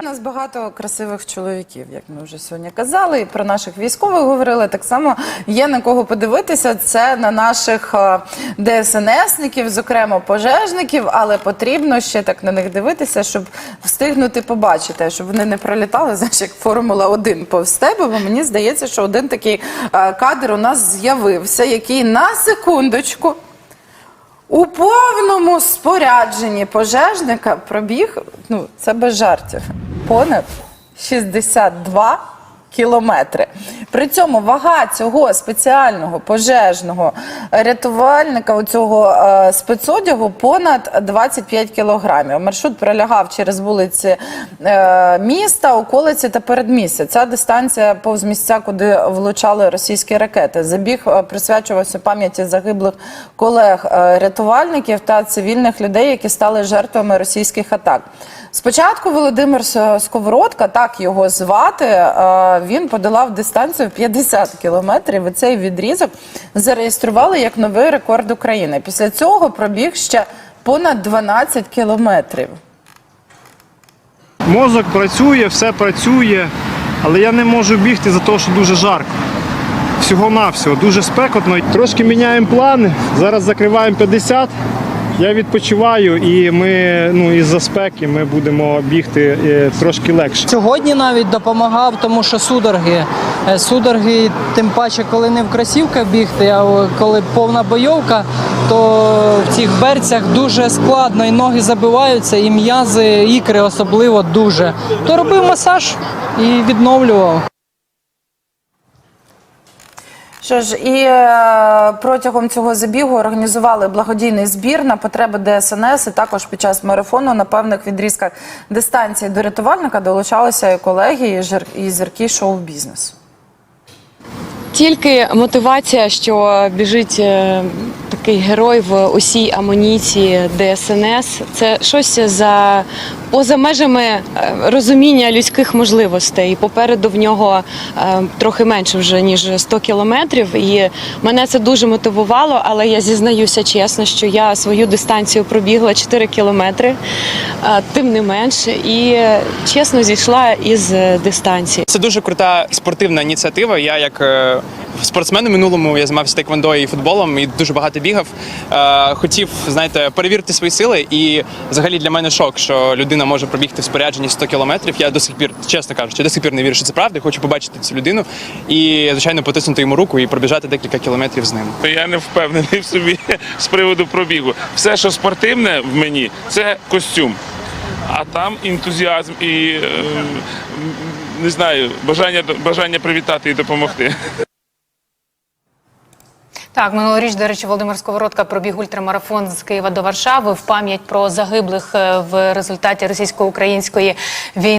У нас багато красивих чоловіків, як ми вже сьогодні казали, і про наших військових говорили. Так само є на кого подивитися. Це на наших е, ДСНСників, зокрема пожежників, але потрібно ще так на них дивитися, щоб встигнути побачити, щоб вони не пролітали, знаєш, як Формула 1 повз тебе. Бо мені здається, що один такий е, кадр у нас з'явився, який на секундочку. У повному спорядженні пожежника пробіг, ну це без жартів, понад 62 кілометри. При цьому вага цього спеціального пожежного рятувальника, цього е, спецодягу понад 25 кілограмів. Маршрут пролягав через вулиці е, міста, околиці та передмістя. Ця дистанція повз місця, куди влучали російські ракети. Забіг е, присвячувався пам'яті загиблих колег е, рятувальників та цивільних людей, які стали жертвами російських атак. Спочатку Володимир Сковородка, так його звати, він подолав дистанцію 50 кілометрів. І цей відрізок зареєстрували як новий рекорд України. Після цього пробіг ще понад 12 кілометрів. Мозок працює, все працює, але я не можу бігти за те, що дуже жарко. Всього-навсього, дуже спекотно. Трошки міняємо плани. Зараз закриваємо 50. Я відпочиваю і ми ну, із-за спеки ми будемо бігти е, трошки легше. Сьогодні навіть допомагав, тому що судороги. Е, Судороги, тим паче, коли не в кросівках бігти, а коли повна бойовка, то в цих берцях дуже складно і ноги забиваються, і м'язи, ікри особливо дуже. То робив масаж і відновлював. Що ж, і е, протягом цього забігу організували благодійний збір на потреби ДСНС. І також під час марафону на певних відрізках дистанції до рятувальника долучалися і колеги, і, і зірки шоу-бізнесу. Тільки мотивація, що біжить е, такий герой в усій амуніції ДСНС, це щось за поза межами е, розуміння людських можливостей. І попереду в нього е, трохи менше вже ніж 100 кілометрів. І мене це дуже мотивувало, але я зізнаюся чесно, що я свою дистанцію пробігла 4 кілометри, е, тим не менше, і чесно зійшла із дистанції. Це дуже крута спортивна ініціатива. Я як спортсмен у минулому я займався тейквондо і футболом і дуже багато бігав. Е, Хотів, знаєте, перевірити свої сили. І взагалі для мене шок, що людина може пробігти в спорядженні 100 кілометрів. Я до сих пір, чесно кажучи, до сих пір не вірю, що це правда. Хочу побачити цю людину і, звичайно, потиснути йому руку і пробіжати декілька кілометрів з ним. Я не впевнений в собі з приводу пробігу. Все, що спортивне в мені, це костюм. А там ентузіазм і е, не знаю, бажання бажання привітати і допомогти. Так, минулоріч, до речі, Володимир Сковородка пробіг ультрамарафон з Києва до Варшави в пам'ять про загиблих е, в результаті російсько-української війни.